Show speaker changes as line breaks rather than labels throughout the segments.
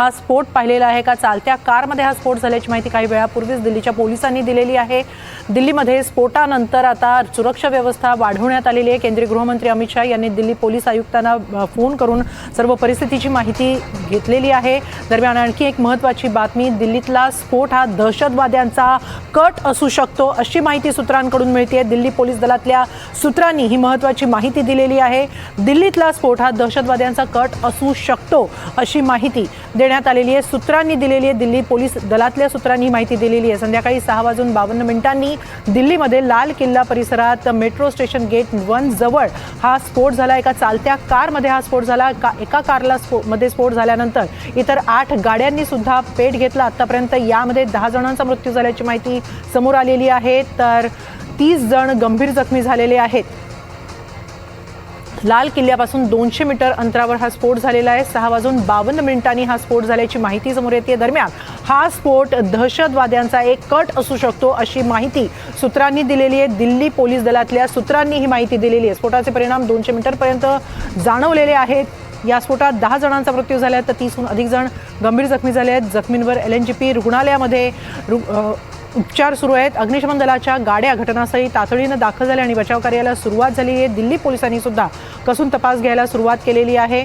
हा स्फोट पाहिलेला आहे का? चालत्या कारमध्ये हा स्फोट झाल्याची माहिती काही वेळापूर्वीच दिल्लीच्या पोलिसांनी दिलेली आहे. दिल्लीमध्ये स्फोटानंतर आता सुरक्षा व्यवस्था वाढवण्यात आलेली आहे. केंद्रीय गृहमंत्री अमित शाह यांनी दिल्ली पोलीस आयुक्तांना फोन करून सर्व परिस्थितीची माहिती घेतलेली आहे. दरम्यान आणखी एक महत्त्वाची बातमी दिल्लीतला स्फोट हा दहशतवाद्यांचा कट असू शकतो अशी माहिती सूत्रांकडून मिळते दिल्ली पोलीस दलातल्या सूत्रांनी ही महत्त्वाची माहिती दिलेली आहे. दिल्लीतला स्फोट हा दहशतवाद्यांचा कट असू शकतो अशी माहिती देण्यात आलेली आहे. सूत्रांनी दिलेली आहे. दिल्ली पोलीस दलातल्या सूत्रांनी माहिती दिलेली आहे. संध्याकाळी सहा वाजून बावन्न मिनिटांनी दिल्लीमध्ये लाल किल्ला परिसरात मेट्रो स्टेशन गेट वन जवळ हा स्फोट झाला. एका चालत्या कारमध्ये हा स्फोट झाला. का एका कारला स्फो मध्ये स्फोट झाल्यानंतर इतर आठ गाड्यांनी सुद्धा पेट घेतला. आतापर्यंत यामध्ये दहा जणांचा मृत्यू झाल्याची माहिती समोर आलेली आहे. तर तीस जण गंभीर जखमी झालेले आहेत. लाल किल्ल्यापासून दोनशे मीटर अंतरावर हा स्फोट झालेला आहे. सहा वाजून बावन्न मिनिटांनी हा स्फोट झाल्याची माहिती समोर येते. दरम्यान हा स्फोट दहशतवाद्यांचा एक कट असू शकतो अशी माहिती सूत्रांनी दिलेली आहे. दिल्ली पोलीस दलातल्या सूत्रांनी ही माहिती दिलेली आहे. स्फोटाचे परिणाम दोनशे मीटरपर्यंत जाणवलेले आहेत. या स्फोटात दहा जणांचा मृत्यू झाला आहे. तर तीसहून अधिक जण गंभीर जखमी झाले आहेत. जखमींवर एल एन जी पी रुग्णालयामध्ये रु- उपचार सुरू आहेत. अग्निशमन दलाच्या गाड्या घटनास्थळी तातडीनं दाखल झाल्या आणि बचाव कार्याला सुरुवात झाली आहे. दिल्ली पोलिसांनी सुद्धा कसून तपास घ्यायला सुरुवात केलेली आहे.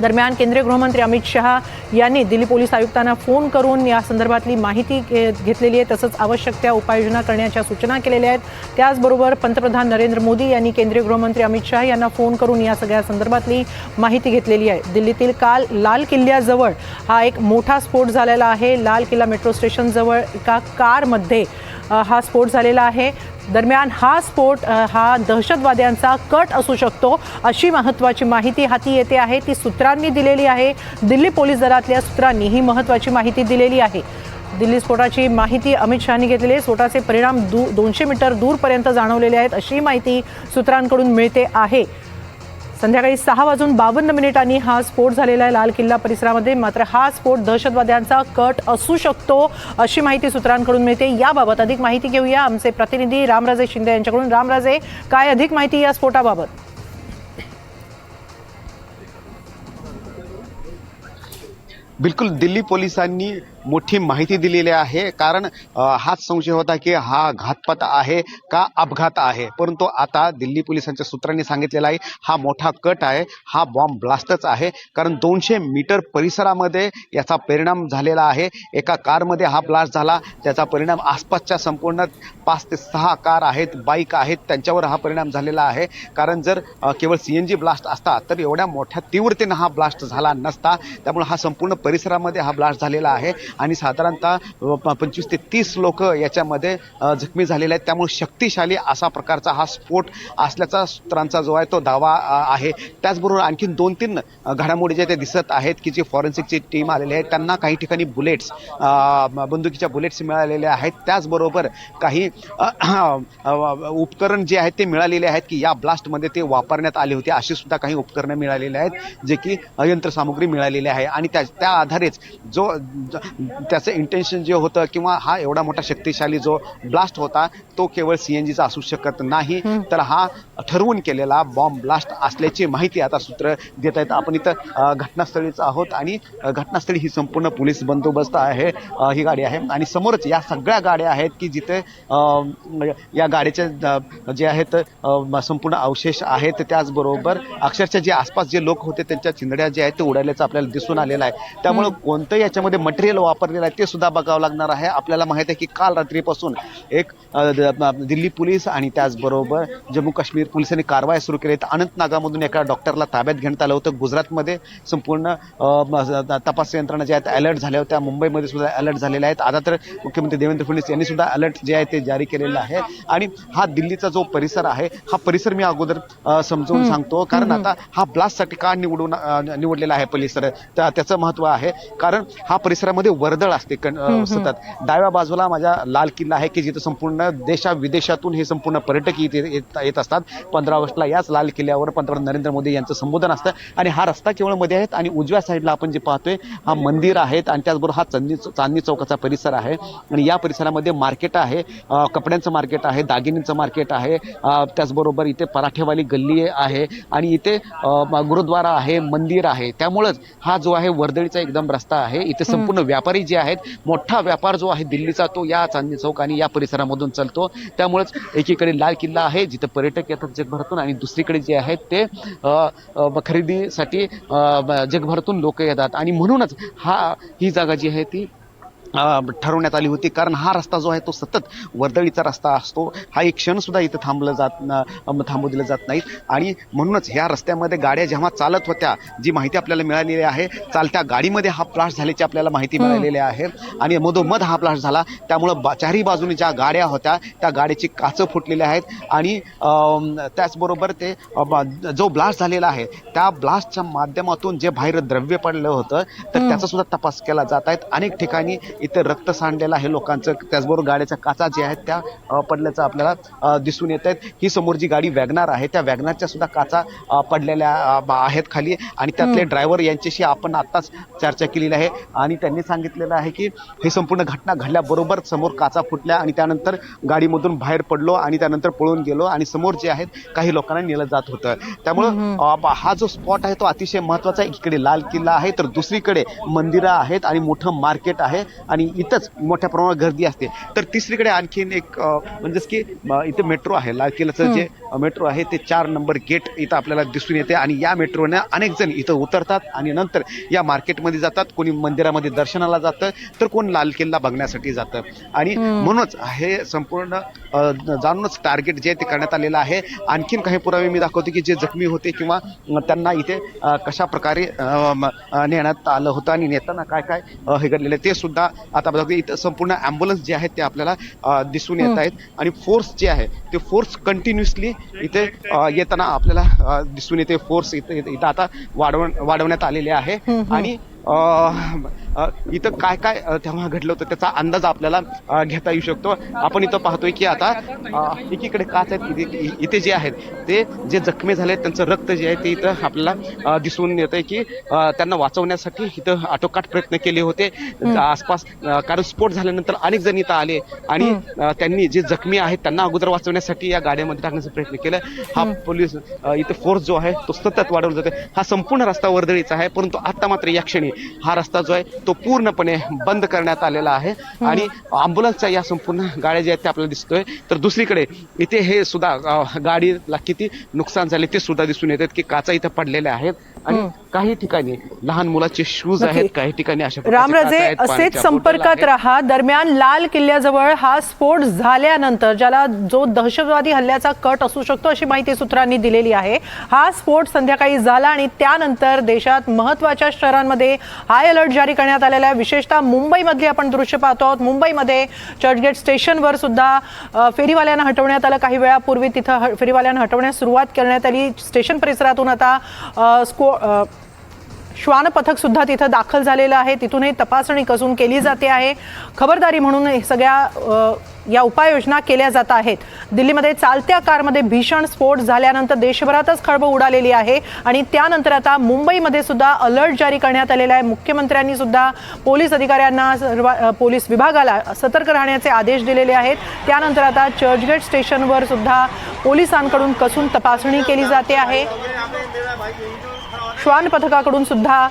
दरम्यान केंद्रीय गृहमंत्री अमित शहा यांनी दिल्ली पोलीस आयुक्तांना फोन करून या संदर्भातली माहिती घे- घेतलेली आहे तसंच आवश्यक त्या उपाययोजना करण्याच्या सूचना केलेल्या आहेत. त्याचबरोबर पंतप्रधान नरेंद्र मोदी यांनी केंद्रीय गृहमंत्री अमित शहा यांना फोन करून या सगळ्या संदर्भातली माहिती घेतलेली आहे. दिल्लीतील काल लाल किल्ल्याजवळ हा एक मोठा स्फोट झालेला आहे. लाल किल्ला मेट्रो स्टेशनजवळ एका कारमध्ये हा स्फोट झालेला आहे. दरम्यान हा स्फोट हा दहशतवाद्यांचा कट असू शकतो अशी महत्त्वाची माहिती हाती येते आहे. ती सूत्रांनी दिलेली आहे. दिल्ली पोलीस दलातल्या सूत्रांनी ही महत्त्वाची माहिती दिलेली आहे. दिल्ली स्फोटाची माहिती अमित शहानी घेतलेली आहे. स्फोटाचे परिणाम दू दोनशे मीटर दूरपर्यंत जाणवलेले आहेत अशी माहिती सूत्रांकडून मिळते आहे. संध्याकाळी सहा वाजून बावन्न मिनिटांनी हा स्फोट झालेला आहे लाल किल्ला परिसरामध्ये. मात्र हा स्फोट दहशतवाद्यांचा कट असू शकतो अशी माहिती सूत्रांकडून मिळते. याबाबत अधिक माहिती घेऊया आमचे प्रतिनिधी रामराजे शिंदे यांच्याकडून. रामराजे काय अधिक माहिती या स्फोटाबाबत?
बिलकुल दिल्ली पोलिसांनी मोठी माहिती दिलेली आहे. कारण हाच संशय होता की हा घातपात आहे का अपघात आहे? परंतु आता दिल्ली पोलिसांच्या सूत्रांनी सांगितलेलं आहे हा मोठा कट आहे हा बॉम्ब ब्लास्टच आहे. कारण दोनशे मीटर परिसरामध्ये याचा परिणाम झालेला आहे. एका कारमध्ये हा ब्लास्ट झाला. त्याचा परिणाम आसपासच्या संपूर्ण पाच ते सहा कार आहेत बाईक आहेत त्यांच्यावर हा परिणाम झालेला आहे. कारण जर केवळ सी एन जी ब्लास्ट असता तर एवढ्या मोठ्या तीव्रतेनं हा ब्लास्ट झाला नसता. त्यामुळे हा संपूर्ण परिसरामध्ये हा ब्लास्ट झालेला आहे. आणि साधारणतः पंचवीस ते तीस लोक याच्यामध्ये जखमी झालेले आहेत. त्यामुळे शक्तिशाली असा प्रकारचा हा स्फोट असल्याचा सूत्रांचा जो आहे तो दावा आहे. त्याचबरोबर आणखीन दोन तीन घडामोडी ज्या त्या दिसत आहेत की जी फॉरेन्सिकची टीम आलेली आहे त्यांना काही ठिकाणी बुलेट्स बंदुकीच्या बुलेट्स मिळालेल्या आहेत. त्याचबरोबर काही उपकरण जे आहेत ते मिळालेले आहेत की या ब्लास्टमध्ये ते वापरण्यात आले होते. अशी सुद्धा काही उपकरणं मिळालेली आहेत जे की यंत्रसामुग्री मिळालेली आहे. आणि त्या त्या आधारेच जो ज- त्याचं इंटेन्शन जे होतं किंवा हा एवढा मोठा शक्तिशाली जो ब्लास्ट होता तो केवळ सीएनजीचा असू शकत नाही. तर हा ठरवून केलेला बॉम्ब ब्लास्ट असल्याची माहिती आता सूत्र देत आहेत. आपण इथं घटनास्थळीच आहोत आणि घटनास्थळी ही संपूर्ण पोलीस बंदोबस्त आहे. ही गाडी आहे. आणि समोरच या सगळ्या गाड्या आहेत की जिथे या गाडीचे जे आहेत संपूर्ण अवशेष आहेत. त्याचबरोबर अक्षरशः जे आसपास जे लोक होते त्यांच्या चिंधड्या जे आहेत ते उडाल्याचं आपल्याला दिसून आलेलं आहे. त्यामुळे कोणतं याच्यामध्ये मटेरियल वापरलेलं आहे ते सुद्धा बघावं लागणार आहे. आपल्याला माहीत आहे की काल रात्रीपासून एक दिल्ली पोलीस आणि त्याचबरोबर जम्मू काश्मीर पोलिसांनी कारवाई सुरू केली. अनंतनागामधून एका डॉक्टरला ताब्यात घेण्यात आलं होतं. गुजरातमध्ये संपूर्ण तपास यंत्रणा ज्या आहेत अलर्ट झाल्या होत्या. मुंबईमध्ये सुद्धा अलर्ट झालेल्या आहेत. आता तर मुख्यमंत्री देवेंद्र फडणवीस यांनी सुद्धा अलर्ट जे आहे ते जारी केलेलं आहे. आणि हा दिल्लीचा जो परिसर आहे हा परिसर मी अगोदर समजावून सांगतो. कारण आता हा ब्लास्टसाठी का निवडून निवडलेला आहे परिसर? त्या- त्याचं महत्त्व आहे. कारण हा परिसरामध्ये वर्दळ असते सतत. डाव्या बाजूला माझ्या लाल किल्ला आहे की जिथे संपूर्ण देश देशा विदेशातून हे संपूर्ण पर्यटक इथे येत येत असतात. पंधरा ऑगस्टला याच लाल किल्ल्यावर पंतप्रधान नरेंद्र मोदी यांचं संबोधन असतं. आणि हा रस्ता केवळमध्ये आहेत आणि उजव्या साईडला आपण जे पाहतोय हा मंदिर आहेत आणि त्याचबरोबर हा चांदणी चांदणी चौकाचा परिसर आहे. आणि या परिसरामध्ये मार्केट आहे. कपड्यांचं मार्केट आहे दागिन्यांचं मार्केट आहे. त्याचबरोबर इथे पराठेवाली गल्ली आहे. आणि इथे गुरुद्वारा आहे मंदिर आहे. त्यामुळंच हा जो आहे वर्दळीचा एकदम रस्ता आहे. इथे संपूर्ण व्यापारी जे आहेत मोठा व्यापार जो आहे दिल्लीचा तो या चांदणी चौक आणि या परिसरामधून चालतो. त्यामुळेच एकीकडे लाल किल्ला आहे जिथं पर्यटक येतात जगभरातून आणि दुसरीकडे जे आहेत ते खरेदीसाठी जगभरातून लोक येतात. आणि म्हणूनच हा ही जागा जी आहे ती ठरवण्यात आली होती. कारण हा रस्ता जो आहे तो सतत वर्दळीचा रस्ता असतो. हा एक क्षण सुद्धा इथं थांबलं जात थांबू दिलं जात नाहीत. आणि म्हणूनच ह्या रस्त्यामध्ये गाड्या जेव्हा चालत होत्या जी माहिती आपल्याला मिळालेली आहे चालत्या गाडीमध्ये हा ब्लास्ट झाल्याची आपल्याला माहिती मिळालेली आहे. आणि मधोमध हा ब्लास्ट झाला. त्यामुळं बा चारही बाजूने ज्या गाड्या होत्या त्या गाड्याची काचं फुटलेली आहेत. आणि त्याचबरोबर ते जो ब्लास्ट झालेला आहे त्या ब्लास्टच्या माध्यमातून जे बाहेर द्रव्य पडलं होतं तर त्याचा सुद्धा तपास केला जात आहेत अनेक ठिकाणी इथे रक्त सांडलेलं आहे लोकांचं. त्याचबरोबर गाड्याच्या काचा ज्या आहेत त्या पडल्याचं आपल्याला दिसून येत आहेत ही समोर जी गाडी वॅगनार आहे त्या वॅगनारच्या सुद्धा काचा पडलेल्या आहेत खाली. आणि त्यातले ड्रायव्हर यांच्याशी आपण आत्ताच चर्चा केलेली आहे. आणि त्यांनी सांगितलेलं आहे की ही संपूर्ण घटना घडल्याबरोबर समोर काचा फुटल्या आणि त्यानंतर गाडीमधून बाहेर पडलो आणि त्यानंतर पळून गेलो आणि समोर जे आहेत काही लोकांना नेलं जात होतं. त्यामुळं हा जो स्पॉट आहे तो अतिशय महत्त्वाचा आहे. इकडे लाल किल्ला आहे तर दुसरीकडे मंदिरं आहेत आणि मोठं मार्केट आहे. आणि इथंच मोठ्या प्रमाणात गर्दी असते. तर तिसरीकडे आणखीन एक म्हणजेच की इथे मेट्रो आहे लाल किल्ल्याचं जे मेट्रो आहे ते चार नंबर गेट इथं आपल्याला दिसून येते आणि या मेट्रोने अनेक जण इथं उतरतात आणि नंतर या मार्केटमध्ये जातात कोणी मंदिरामध्ये दर्शनाला जातं तर कोण लाल किल्ला बघण्यासाठी जातं. आणि म्हणूनच हे संपूर्ण जाणूनच टार्गेट जे आहे ते करण्यात आलेलं आहे. आणखीन काही पुरावे मी दाखवतो की जे जखमी होते किंवा त्यांना इथे कशा प्रकारे नेण्यात आलं होतं आणि नेताना काय काय हे घडलेलं आहे ते सुद्धा आता बघा इथं संपूर्ण ॲम्ब्युलन्स जे आहेत ते आपल्याला दिसून येत आहेत. आणि फोर्स जे आहे ते फोर्स कंटिन्युअसली इथे येताना आपल्याला दिसून येते. फोर्स इथे इथं आता वाढव वाढवण्यात आलेले आहे. आणि अ, अ, इथं काय काय तेव्हा घडलं होतं त्याचा अंदाज आपल्याला घेता येऊ शकतो. आपण इथं पाहतोय की आता एकीकडे काच आहेत इथे जे आहेत ते जे जखमी झाले त्यांचं रक्त जे आहे ते इथं आपल्याला दिसून येत आहे की त्यांना वाचवण्यासाठी इथं आटोकाट प्रयत्न केले होते. आसपास कारण स्फोट झाल्यानंतर अनेक जण इथं आले आणि त्यांनी जे जखमी आहेत त्यांना अगोदर वाचवण्यासाठी या गाड्यामध्ये टाकण्याचा प्रयत्न केला. हा पोलीस इथं फोर्स जो आहे तो सतत वाढवला जातो हा संपूर्ण रस्ता वर्दळीचा आहे परंतु आता मात्र या क्षणी हा रस्ता जो आहे तो पूर्णपणे बंद करण्यात आलेला आहे. आणि अँब्युलन्सच्या या संपूर्ण गाड्या ज्या आहेत त्या आपल्याला दिसतोय. तर दुसरीकडे इथे हे सुद्धा गाडीला किती नुकसान झाले ते सुद्धा दिसून येतात की काचा इथं पडलेल्या आहेत. आणि काही ठिकाणी लहान मुलाचे शूज. आहेत काही ठिकाणी अशा
रामराजे असेच संपर्कात. राहा. दरम्यान लाल किल्ल्याजवळ हा स्फोट झाल्यानंतर ज्याला जो दहशतवादी हल्ल्याचा कट असू शकतो अशी माहिती सूत्रांनी दिलेली आहे हा स्फोट संध्याकाळी झाला आणि त्यानंतर देशात महत्त्वाच्या शहरांमध्ये हाय अलर्ट जारी करण्यात आलेला आहे. विशेषतः मुंबईमधली आपण दृश्य पाहतो आहोत. मुंबईमध्ये चर्चगेट स्टेशनवर सुद्धा फेरीवाल्यांना हटवण्यात आलं. काही वेळापूर्वी तिथं फेरीवाल्यांना हटवण्यास सुरुवात करण्यात आली. स्टेशन परिसरातून आता स्को अ, श्वान पथक सुद्धा तिथं दाखल झालेलं आहे. तिथूनही तपासणी कसून केली जाते आहे. खबरदारी म्हणून सगळ्या या उपाययोजना केल्या जात आहेत. दिल्लीमध्ये चालत्या कारमध्ये भीषण स्फोट झाल्यानंतर देशभरातच खळबळ उडालेली आहे आणि त्यानंतर आता मुंबईमध्ये सुद्धा अलर्ट जारी करण्यात आलेला आहे. मुख्यमंत्र्यांनी सुद्धा पोलीस अधिकाऱ्यांना सर्व पोलीस विभागाला सतर्क राहण्याचे आदेश दिलेले आहेत. त्यानंतर आता चर्चगेट स्टेशनवर सुद्धा पोलिसांकडून कसून तपासणी केली जाते आहे. श्वान पथकाकडून सुद्धा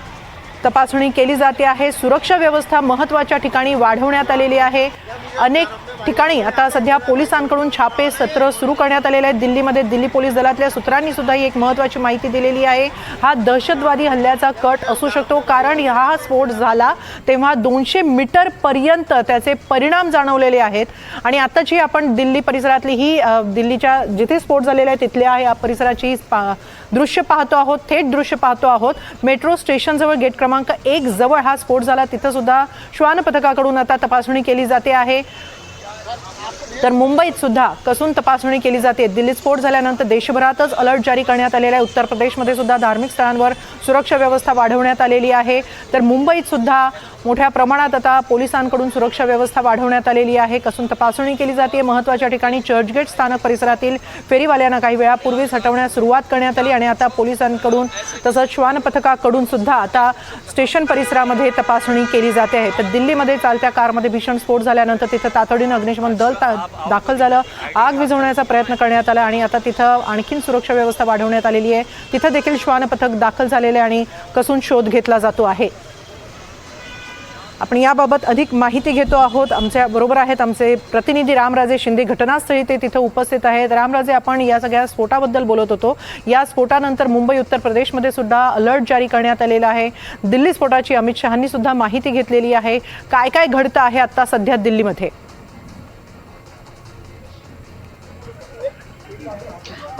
तपासणी केली जाते आहे. सुरक्षा व्यवस्था महत्त्वाच्या ठिकाणी वाढवण्यात आलेली आहे. अनेक ठिकाणी आता सध्या पोलिसांकडून छापे सत्र सुरू करण्यात आलेले आहेत. दिल्लीमध्ये दिल्ली पोलीस दलातल्या सूत्रांनी सुद्धा ही एक महत्वाची माहिती दिलेली आहे. हा दहशतवादी हल्ल्याचा कट असू शकतो कारण हा स्फोट झाला तेव्हा दोनशे मीटर पर्यंत त्याचे परिणाम जाणवलेले आहेत. आणि आताची आपण दिल्ली परिसरातली ही दिल्लीच्या जिथे स्फोट झालेला आहे तिथल्या या परिसराची पा- दृश्य पाहतो आहोत थेट दृश्य पाहतो आहोत. मेट्रो स्टेशनजवळ गेट क्रमांक एक जवळ हा स्फोट झाला. तिथं सुद्धा श्वान पथकाकडून आता तपासणी केली जाते आहे. तर मुंबईत सुद्धा कसून तपासणी केली जाते. दिल्लीत स्फोट झाल्यानंतर देशभरातच अलर्ट जारी करण्यात आलेला आहे. उत्तर प्रदेशमध्ये सुद्धा धार्मिक स्थळांवर सुरक्षा व्यवस्था वाढवण्यात आलेली आहे. तर मुंबईत सुद्धा मोठ्या प्रमाणात आता पोलिसांकडून सुरक्षा व्यवस्था वाढवण्यात आलेली आहे. कसून तपासणी केली जाते. महत्त्वाच्या ठिकाणी चर्चगेट स्थानक परिसरातील फेरीवाल्यांना काही वेळापूर्वीच हटवण्यास सुरुवात करण्यात आली आणि आता पोलिसांकडून तसंच श्वान पथकाकडून सुद्धा आता स्टेशन परिसरामध्ये तपासणी केली जाते आहे. तर दिल्लीमध्ये चालत्या कारमध्ये भीषण स्फोट झाल्यानंतर तिथं तातडीनं अग्निशमन दल ता- दाखल झालं. आग विझवण्याचा प्रयत्न करण्यात आला आणि आता तिथं आणखीन सुरक्षा व्यवस्था वाढवण्यात आलेली आहे. तिथं देखील श्वान पथक दाखल झालेले आणि कसून शोध घेतला जातो आहे. आपण याबाबत अधिक माहिती घेतो आहोत. आमच्या बरोबर आहेत आमचे प्रतिनिधी रामराजे शिंदे घटनास्थळी ते तिथं उपस्थित आहेत. रामराजे आपण या सगळ्या स्फोटाबद्दल बोलत होतो. या स्फोटानंतर मुंबई उत्तर प्रदेशमध्ये सुद्धा अलर्ट जारी करण्यात आलेला आहे. दिल्ली स्फोटाची अमित शहांनी सुद्धा माहिती घेतलेली आहे. काय काय घडतं आहे आता सध्या दिल्लीमध्ये?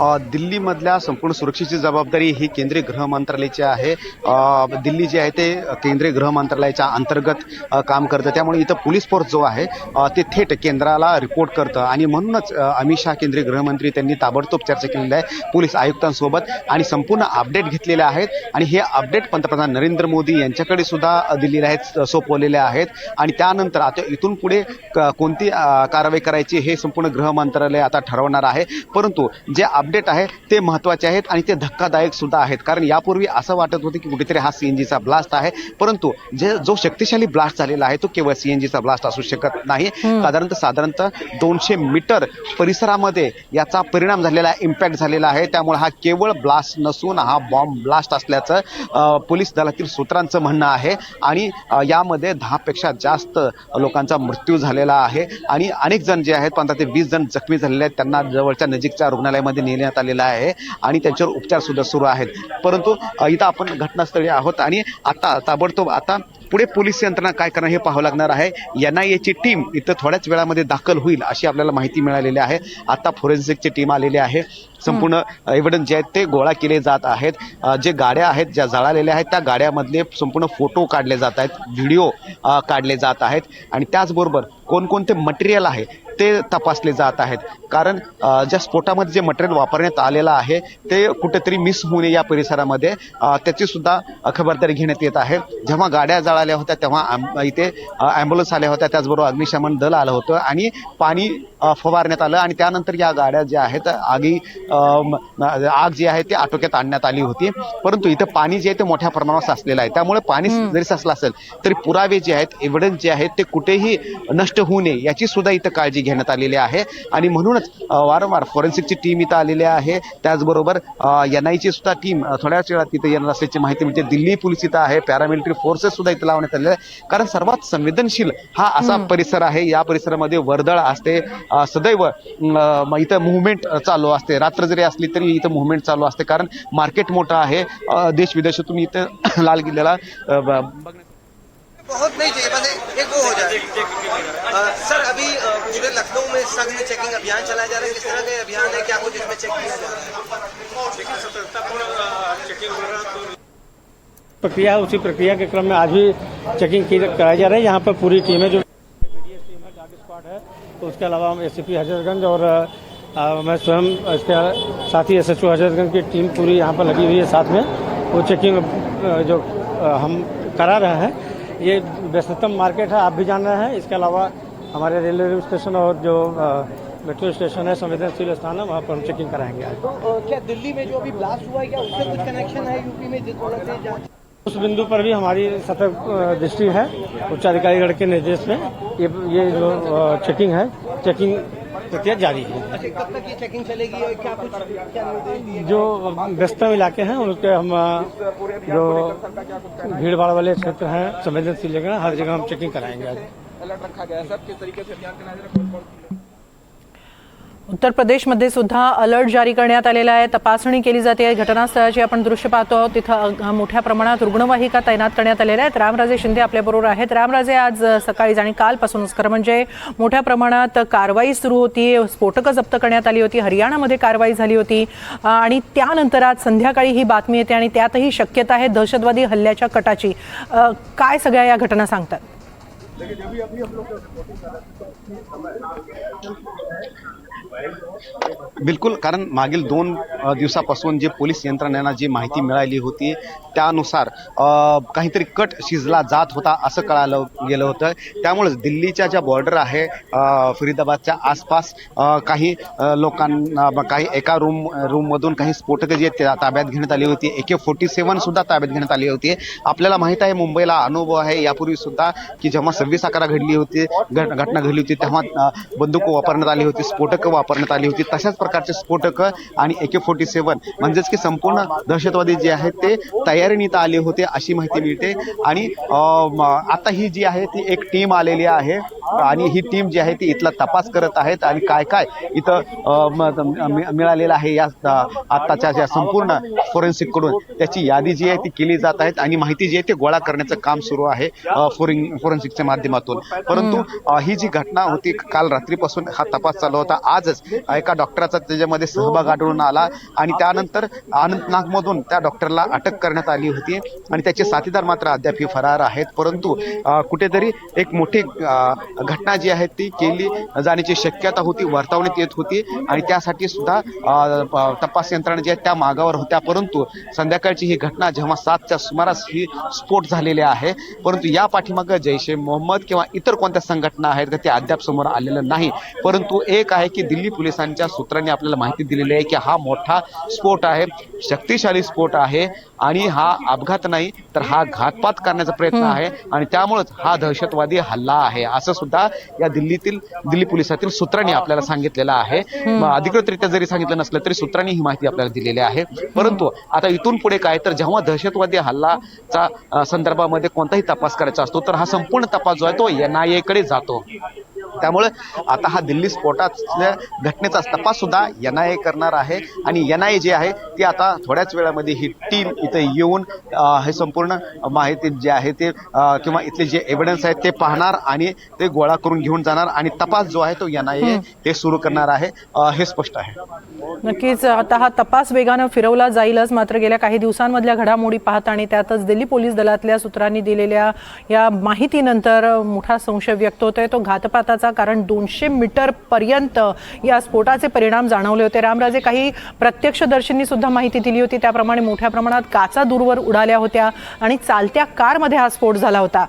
दिल्लीमधल्या संपूर्ण सुरक्षेची जबाबदारी ही केंद्रीय गृह मंत्रालयाची आहे. दिल्ली जे आहे ते केंद्रीय गृह मंत्रालयाच्या अंतर्गत काम करतं. त्यामुळे इथं पोलीस फोर्स जो आहे ते थेट केंद्राला रिपोर्ट करतं. आणि म्हणूनच अमित शहा केंद्रीय गृहमंत्री त्यांनी ताबडतोब चर्चा केलेली आहे पोलीस आयुक्तांसोबत. आणि संपूर्ण अपडेट घेतलेले आहेत. आणि हे अपडेट पंतप्रधान नरेंद्र मोदी यांच्याकडे सुद्धा दिलेले आहेत सोपवलेले आहेत. आणि त्यानंतर आता इथून पुढे क- कोणती कारवाई करायची हे संपूर्ण गृह मंत्रालय आता ठरवणार आहे. परंतु जे अपडेट आहे ते महत्त्वाचे आहेत आणि ते धक्कादायक सुद्धा आहेत. कारण यापूर्वी असं वाटत होतं की कुठेतरी हा सीएनजीचा ब्लास्ट आहे. परंतु जे जो शक्तिशाली ब्लास्ट झालेला आहे तो केवळ सीएनजीचा ब्लास्ट असू शकत नाही. साधारणतः साधारणतः दोनशे मीटर परिसरामध्ये याचा परिणाम झालेला इम्पॅक्ट झालेला आहे. त्यामुळे हा केवळ ब्लास्ट नसून हा बॉम्ब ब्लास्ट असल्याचं पोलीस दलातील सूत्रांचं म्हणणं आहे. आणि यामध्ये दहापेक्षा जास्त लोकांचा मृत्यू झालेला आहे. आणि अनेक जण जे आहेत पंधरा ते वीस जण जखमी झालेले आहेत. त्यांना जवळच्या नजीकच्या रुग्णालयामध्ये नेण्यात आलेला आहे आणि त्यांच्यावर उपचार सुद्धा सुरू आहेत. परंतु इथं आपण घटनास्थळी आहोत आणि आता ताबडतोब आता पुढे पोलीस यंत्रणा काय करणार हे पाहावं लागणार आहे. एन आय एची टीम इथं थोड्याच वेळामध्ये दाखल होईल अशी आपल्याला माहिती मिळालेली आहे. आता फोरेन्सिकची टीम आलेली आहे. संपूर्ण एव्हिडन्स जे आहेत ते गोळा केले जात आहेत. जे गाड्या आहेत ज्या जळालेल्या आहेत त्या गाड्यामधले संपूर्ण फोटो काढले जात आहेत. व्हिडिओ काढले जात आहेत. आणि त्याचबरोबर कोणकोणते मटेरियल आहे ते तपासले जात आहेत. कारण ज्या स्फोटामध्ये जे मटेरियल वापरण्यात आलेलं आहे ते कुठेतरी मिस होऊ नये या परिसरामध्ये. त्याची सुद्धा खबरदारी घेण्यात येत आहे. जेव्हा गाड्या जळाल्या होत्या तेव्हा इथे ॲम्ब्युलन्स आल्या होत्या. त्याचबरोबर अग्निशमन दल आलं होतं आणि पाणी फवारण्यात आलं आणि त्यानंतर या गाड्या ज्या आहेत आगी आग जी आहे ती आटोक्यात आणण्यात आली होती. परंतु इथं पाणी जे आहे ते मोठ्या प्रमाणात साचलेलं आहे. त्यामुळे पाणी जरी साचलं असेल तरी पुरावे जे आहेत एव्हिडन्स जे आहेत ते कुठेही नष्ट होऊ नये याची सुद्धा इथं काळजी घेण्यात आलेली आहे. आणि म्हणूनच वारंवार फॉरेन्सिकची टीम इथं आलेली आहे. त्याचबरोबर एन आयची सुद्धा टीम थोड्याच वेळात तिथे येणार असल्याची माहिती मिळते दिल्ली पोलीस इथं आहे. पॅरामिलिटरी फोर्सेस सुद्धा इथं लावण्यात आलेले आहे कारण सर्वात संवेदनशील हा असा परिसर आहे. या परिसरामध्ये वर्दळ असते. सदैव इथं मुवमेंट चालू असते. रात्र जरी असली तरी इथं मुवमेंट चालू असते. कारण मार्केट मोठं आहे. देश विदेशातून इथं लाल किल्ल्याला
बहुत नहीं चाहिए सर अभी पूरे लखनऊ में संघ में चेकिंग अभियान चलाया जा रहा है। किस तरह का अभियान है? क्या कुछ इसमें चेक किया जा रहा है?
प्रक्रिया है उसी प्रक्रिया के क्रम में आज भी चेकिंग की कराई जा रही है। यहाँ पर पूरी टीमें जो टीम है डॉग स्क्वाड है। तो उसके अलावा हम एस हजरतगंज और अ, मैं स्वयं इसके साथ ही एस एच हजरतगंज की टीम पूरी यहाँ पर लगी हुई है साथ में। वो चेकिंग जो हम करा रहे हैं। ये व्यस्ततम मार्केट है आप भी जान रहे हैं। इसके अलावा हमारे रेलवे स्टेशन और जो मेट्रो स्टेशन है संवेदनशील स्थान है वहाँ पर हम चेकिंग कराएँगे आज।
तो क्या दिल्ली में जो अभी ब्लास्ट हुआ है क्या उससे कुछ कनेक्शन है यूपी में जिस
उस बिंदु पर भी हमारी सतर्क दृष्टि है उच्चाधिकारीगढ़ के निर्देश में। ये ये जो चेकिंग है चेकिंग प्रक्रिया जारी है।
अच्छा कब तक ये चेकिंग चलेगी और क्या कुछ
जो व्यस्तम इलाके हैं उनके हम जो भीड़ भाड़ वाले क्षेत्र हैं संवेदनशील जगह हर जगह हम चेकिंग कराएँगे अलर्ट रखा गया है। किस तरीके आज
उत्तर प्रदेशमध्ये सुद्धा अलर्ट जारी करण्यात आलेला आहे. तपासणी केली जाते. घटनास्थळाची आपण दृश्य पाहतो आहोत. तिथं मोठ्या प्रमाणात रुग्णवाहिका तैनात करण्यात आलेल्या आहेत. रामराजे शिंदे आपल्याबरोबर आहेत. रामराजे आज सकाळी सकाळीच आणि कालपासूनच खरं म्हणजे मोठ्या प्रमाणात कारवाई सुरू होती. स्फोटकं जप्त करण्यात आली होती. हरियाणामध्ये कारवाई झाली होती. आणि त्यानंतर आज संध्याकाळी ही बातमी येते आणि त्यातही शक्यता आहे दहशतवादी हल्ल्याच्या कटाची. काय सगळ्या या घटना सांगतात?
बिलकुल कारण मागील दोन दिवसापासून जे पोलीस यंत्रणेला जी माहिती मिळाली होती त्यानुसार काहीतरी कट शिजला जात होता असं कळालं गेलं होतं. त्यामुळेच दिल्लीच्या ज्या बॉर्डर आहे फरीदाबादच्या आसपास काही लोकांना काही एका रूम रूममधून काही स्फोटकं जे त्या ताब्यात घेण्यात आली होती. ए के फोर्टी सेवनसुद्धा ताब्यात घेण्यात आली होती. आपल्याला माहीत आहे मुंबईला अनुभव आहे. यापूर्वीसुद्धा की जेव्हा सव्वीस अकरा घडली होती घट- घटना घडली होती तेव्हा बंदूक वापरण्यात आली होती स्फोटकं वापरण्यात आली होती. तशाच प्रकारचे स्फोटकं आणि ए के फोर्टी सेवन म्हणजेच की संपूर्ण दहशतवादी जे आहेत ते तयारीने इथं आले होते अशी माहिती मिळते. आणि आता ही जी आहे ती एक टीम आलेली आहे आणि ही टीम जी आहे ती इथला तपास करत आहेत आणि काय काय इथं मिळालेलं आहे या आत्ताच्या ज्या संपूर्ण फोरेन्सिककडून त्याची यादी जी आहे ती केली जात आहेत आणि माहिती जी आहे ती गोळा करण्याचं काम सुरू आहे फोरेन फोरेन्सिकच्या माध्यमातून. परंतु ही जी घटना होती काल रात्रीपासून हा तपास चालू होता. आजच एका डॉक्टराचा त्याच्यामध्ये सहभाग आढळून आला आणि त्यानंतर अनंतनागमधून त्या डॉक्टरला अटक करण्यात आली होती आणि त्याचे साथीदार मात्र अद्याप ही फरार आहेत. परंतु कुठेतरी एक मोठी घटना जी आहे ती केली जाण्याची शक्यता होती वर्तवण्यात येत होती आणि त्यासाठी सुद्धा तपास यंत्रणा जी आहेत त्या मागावर होत्या. परंतु संध्याकाळची ही घटना जेव्हा सातच्या सुमारास ही स्फोट झालेले आहे परंतु या पाठीमागं जैश ए मोहम्मद किंवा इतर कोणत्या संघटना आहेत का ते अद्याप समोर आलेलं नाही. परंतु एक आहे की दिल्ली पोलिसांच्या सूत्रांनी आपल्याला माहिती दिलेली आहे की हा मोठा स्फोट आहे शक्तिशाली स्फोट आहे आणि हा अपघात नाही तर हा घातपात करण्याचा प्रयत्न आहे आणि त्यामुळेच हा दहशतवादी हल्ला आहे. असं सुद्धा या दिल्लीतील दिल्ली पोलिसातील सूत्रांनी आपल्याला सांगितलेलं आहे. अधिकृतरित्या जरी सांगितलं नसलं तरी सूत्रांनी ही माहिती आपल्याला दिलेली आहे. परंतु आता इथून पुढे काय तर जेव्हा दहशतवादी हल्लाचा संदर्भामध्ये कोणताही तपास करायचा असतो तर हा संपूर्ण तपास जो आहे तो एन आय ए कडे जातो. त्यामुळे आता हा दिल्ली स्फोटाच्या घटनेचा तपास सुद्धा एन आय ए करणार आहे. आणि एन आय ए जे आहे ती आता थोड्याच वेळामध्ये ही टीम इथे येऊन हे संपूर्ण माहिती जे आहे ते किंवा इथले जे एव्हिडन्स आहेत ते पाहणार आणि ते गोळा करून घेऊन जाणार. आणि तपास जो आहे तो एन आय ए ते सुरू करणार आहे. हे स्पष्ट आहे.
नक्कीच आता हा तपास वेगानं फिरवला जाईलच. मात्र गेल्या काही दिवसांमधल्या घडामोडी पाहता आणि त्यातच दिल्ली पोलीस दलातल्या सूत्रांनी दिलेल्या या माहितीनंतर मोठा संशय व्यक्त होतोय. तो घातपाताचा कारण दोनशे मीटर पर्यंत या स्फोटाचे परिणाम जाणवले होते. रामराजे काही प्रत्यक्षदर्शींनी सुद्धा माहिती दिली होती. त्याप्रमाणे मोठ्या प्रमाणात काचा दूरवर उडाल्या होत्या आणि चालत्या कारमध्ये हा स्फोट झाला होता.